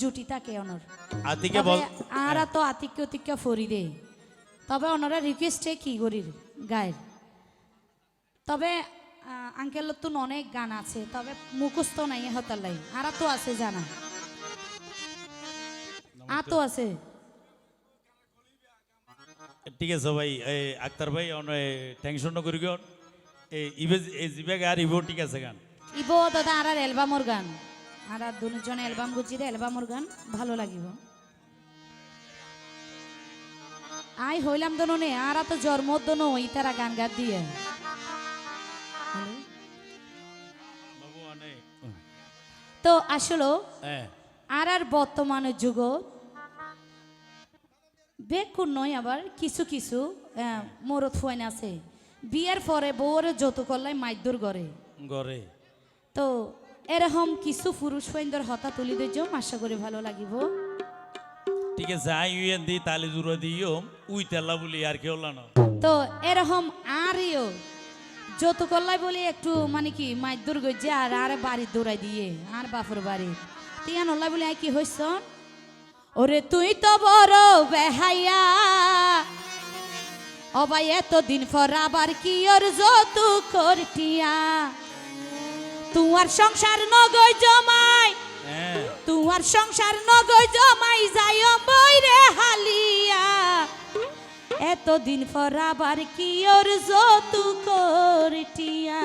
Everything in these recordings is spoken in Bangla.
জুটি থাকে অনর? আতিকে বল। আরা তো আতিক্য অতিক্য ফরি দে। তবে ওনারা রিকোয়েস্টে কি করির? গায়ের। তবে আঙ্কেল তো অনেক গান আছে তবে মুখস্থ নাই হতালাই আরা তো আছে জানা। আ তো আছে। ঠিক আছে ভাই এই আক্তার ভাই অনে টেনশন নকরি গন এই ইবে এই জিবে আর ইবো ঠিক আছে গান। ইবো দাদা আর অ্যালবামর গান। আর দুজন অ্যালবাম গুজিরে অ্যালবামর গান ভালো লাগিব। আই হইলাম দনো নে আর তো জন্ম দনো ওই তারা গান গাত দিয়ে। তো আসলে আর আর বর্তমানের যুগ। বেকুন নয় আবার কিছু কিছু মরত ফুয়াইন আছে। বিয়ের পরে বউরে যত করলাই মাইদুর করে গরে তো এরকম কিছু পুরুষ ফাইন্দর হতা তুলি দিও আশা করি ভালো লাগিব। ঠিক আছে আই ইউএন দি তালি জুড়ে দিও উই তেলা বলি আর কেউ লানো তো এরকম আরও যত করলাই বলি একটু মানে কি মাইদুর গজ্জে আর আর বাড়ি দৌড়াই দিয়ে আর বাপুর বাড়ি। তিয়া নল্লাই বলি আই কি হইস ওরে তুই তো বড় বেহাইয়া অবাই এতদিন পর আবার কি ওর যত করটিয়া? তোমার সংসার নগই জমাই হ্যাঁ। তোমার সংসার নগই জমাই যায় বইরে হালিয়া। এতদিন পর আবার কি ওর যতু করটিয়া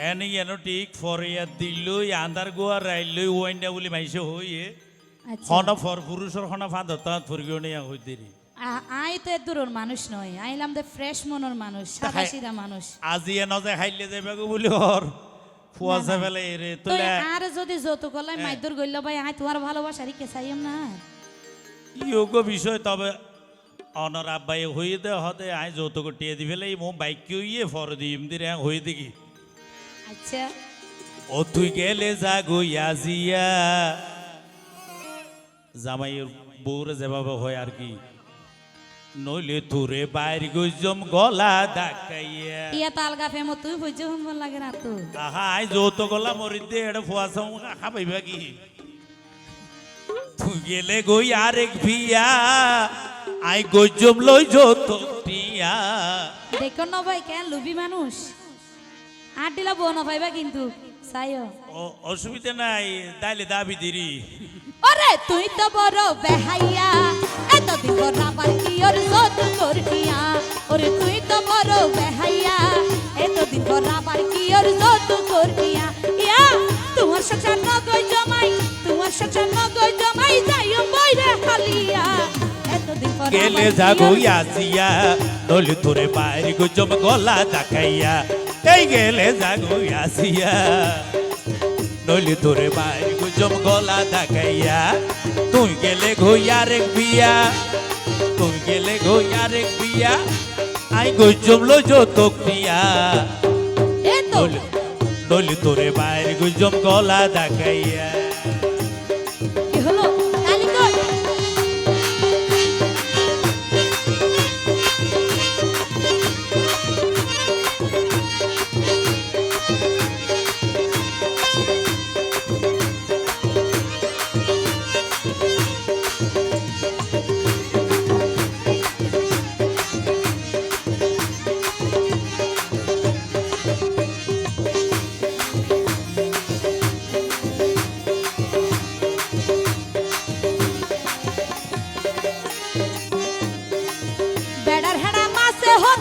এনে এনো ঠিক ফরিয়া দিলই আন্দার গোয়া রাইলই ওয়াইন্ডা বলি মাইছে হইয়ে। আচ্ছা। হন ফর পুরুষের হন ফাদর তাত ফুরগিও নেই হই দেরি আ- আই তো দূরের মানুষ নয়। আইলাম দে ফ্রেশ মনের মানুষ সাদা সিধা মানুষ। আজি এন যে খাইলে যাবে গো বলি হর ফুয়াশা ফেলে রে তো তোলে আর যদি যত করলাই মাইদুর গইল ভাই আই তোমার ভালোবাসা রিকে চাইম না। ইয়োগ্য বিষয় তবে অনর আব্বাই হয়ে দে হতে আই যৌত কটিয়ে দি ফেলে মো বাইক ইয়ে ফর দিম দিরে হয়ে দেখি। আচ্ছা। ও তুই গেলে যা গইয়া জিয়া জামাইয়ের বউরে যেভাবে হয় আর কি। নইলে তোরে বাইর গইজম গলা ডাকাইয়া ইয়া তো আলগা ফেমো তুই বুঝে হুম লাগে না তো। আহা আই যৌত গলা মরি দে এটা ফুয়াশা খাবাইবা কি তুই গেলে গই আরেক ভিয়া আই গইজম লই যৌত টিয়া। দেখো না ভাই কেন লুবি মানুষ? আর দিলা বউ না পাইবা কিন্তু চাইও ও- অসুবিধা নাই তাইলে দাবি দিরি। ওরে তুই তো বড় বেহাইয়া। গেলে ওর- আসিয়া তোরে বাইর গইজম গলা ডাকাইয়া এই গেলে আসিয়া তোরে বাইর গইজম গলা ডাকাইয়া তুই গেলে ঘইয়ার এক বিয়া তুই গেলে ঘইয়ার এক বিয়া আই গই জমলো যত প্রিয়া নলি তোরে বাইর গুজম গলা ডাকাইয়া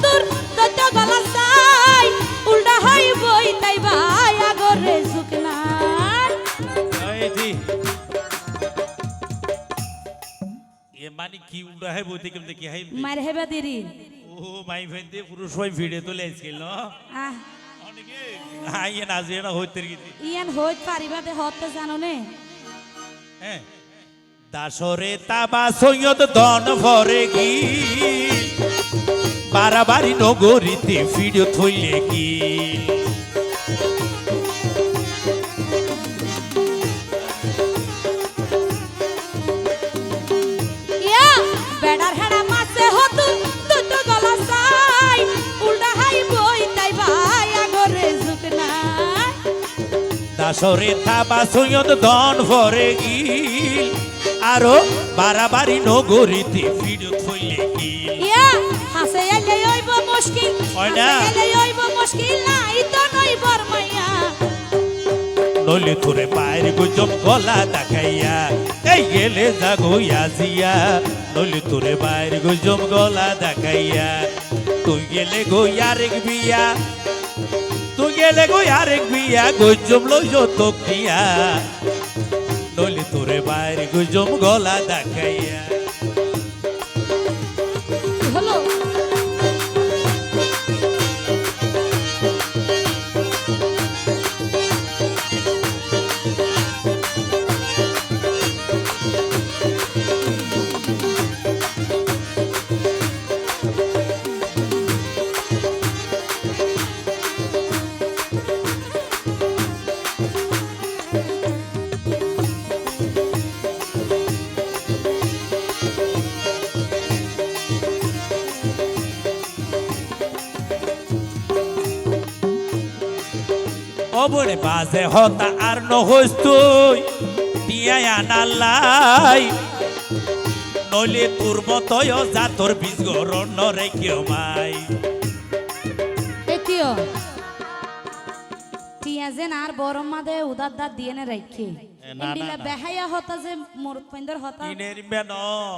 হদুর দত্ত গলা সাই উল্টা হই বই তাই ভাই আগরে এই জি। এ মানে কি উড়া হে বইতে কেমতে কি হাই মার হেবা দিরি ও মাই ফেনতে পুরুষ ভাই ভিড়ে তো লেছিল না আহ অনেকে এ নাজে হইতে গিয়ে ইয়ান হইত পারিবা দে হতে জানো নে। হ্যাঁ। দাসরে তাবা সৈয়দ দন ভরে কি বারাবারি নগরীতে ভিডিও থইলে কি? বাসরে থাবা সৈয়দ দন ভরে গিল। আরও বাড়াবাড়ি নগরীতে ফিরত মুশকিল এলে হইব মুশকিল নাই তো নই বরমাইয়া নইলে তোরে পায়ের গুজব গলা দেখাইয়া এই গেলে জাগুইয়া জিয়া। নইলে তোরে পায়ের গুজব গলা দেখাইয়া তুই গেলে গই আরেক বিয়া। তুই গেলে গই আরেক বিয়া গুজব লইজ তোকিয়া নইলে তোরে পায়ের গুজব গলা দেখাইয়া। অবরে বাজে হতা আর নহস তুই। টিয়াই আনালাই নইলে তোর মতয় যা তোর বীজ গরণ রে কেউ মাই। এটিও টিয়াজেন আর বরম মাদে উদার দাঁত দিয়ে নে রাখি বেহাইয়া হতা যে মোর পইন্দর হতা। ইনের মেন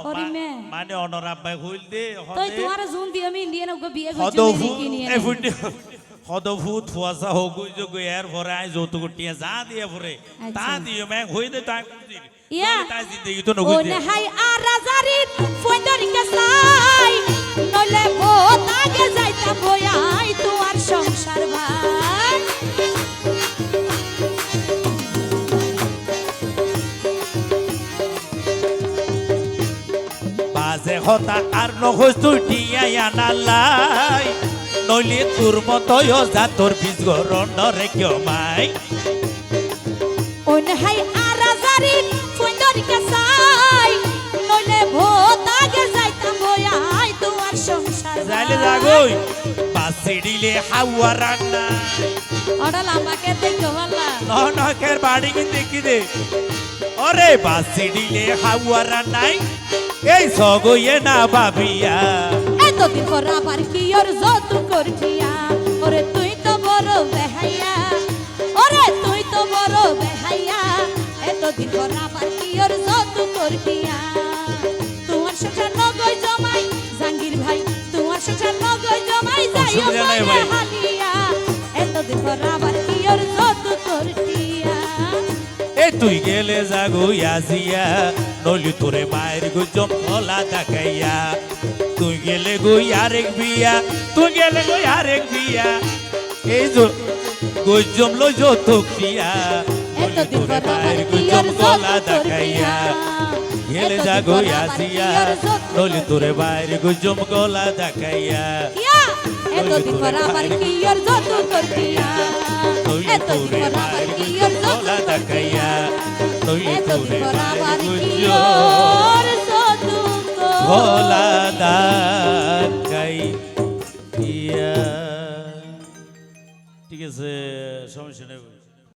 হরিমে। মানে অনরাব ভাই হইল দে তই তোমার জুন দি আমি ইন্ডিয়ান ওকে বিয়ে করছি মেনে নিয়ে হদভূত ফুয়াসা হোক যে গো এর ভরে আই যৌতুক টিয়া যা দিয়ে ভরে তা আচ্ছা। দিয়ে ম্যাং হই দে তাই কুজি ইয়া। তাই জিন্দগি তো ও নগুই দে নেহাই আর রাজারির পইন্দর কাসাই নইলে ও তাগে যাইতা বয়াই তোমার সংসার ভাই। বাজে হতা আর নহস তুই টিয়াই আনালাই নইলে তোর মতয় যা তোর বীজ গরণ রে কেউ মাই ও নেহাই আর রাজারির কাসাই নইলে তাগে যাইতা বয়াই তোমার সংসার যাইলে। যাগই পাশে দিলে হাওয়া রান্না। ওটা লাম্বাকে দেখো বাড়ি কি দেখি দে। ওরে বাসি দিলে হাওয়া রান্নাই এই সগইয়ে না ভাবিয়া। এতদিন পর আবার কি ওর যত করছিয়া ওরে তুই তো বড় বেহাইয়া ওরে তুই তো বড় বেহাইয়া এতদিন পর আবার কি ওর যত করছিয়া তোমার সংসার নগই জমাই জাঙ্গির ভাই তোমার সংসার নগই জমাই ভাই। হালিয়া। এতদিন পর আবার কি ওর যত করছিয়া এ তুই গেলে জাগুইয়া জিয়া নলি তোরে মায়ের গুজম কলা দেখাইয়া তুই গেলে গই আরেক বিয়া তুই গেলে গই আরেক বিয়া। এই যে গুজম লো যৌতুক দিয়া নলি এতদিন তোরে পর আবার মায়ের কি গুজম ওর কলা যত করছিয়া গেলে আবার কি আসিয়া নলি তোরে বাইরে গুজম গলা দেখাইয়া। এতদিন পর আবার কি ওর যত করতিয়া নইলে এতদিন পর কি যত পর কি গলা দেখাইয়া ঠিক আছে সমস্যা নেই।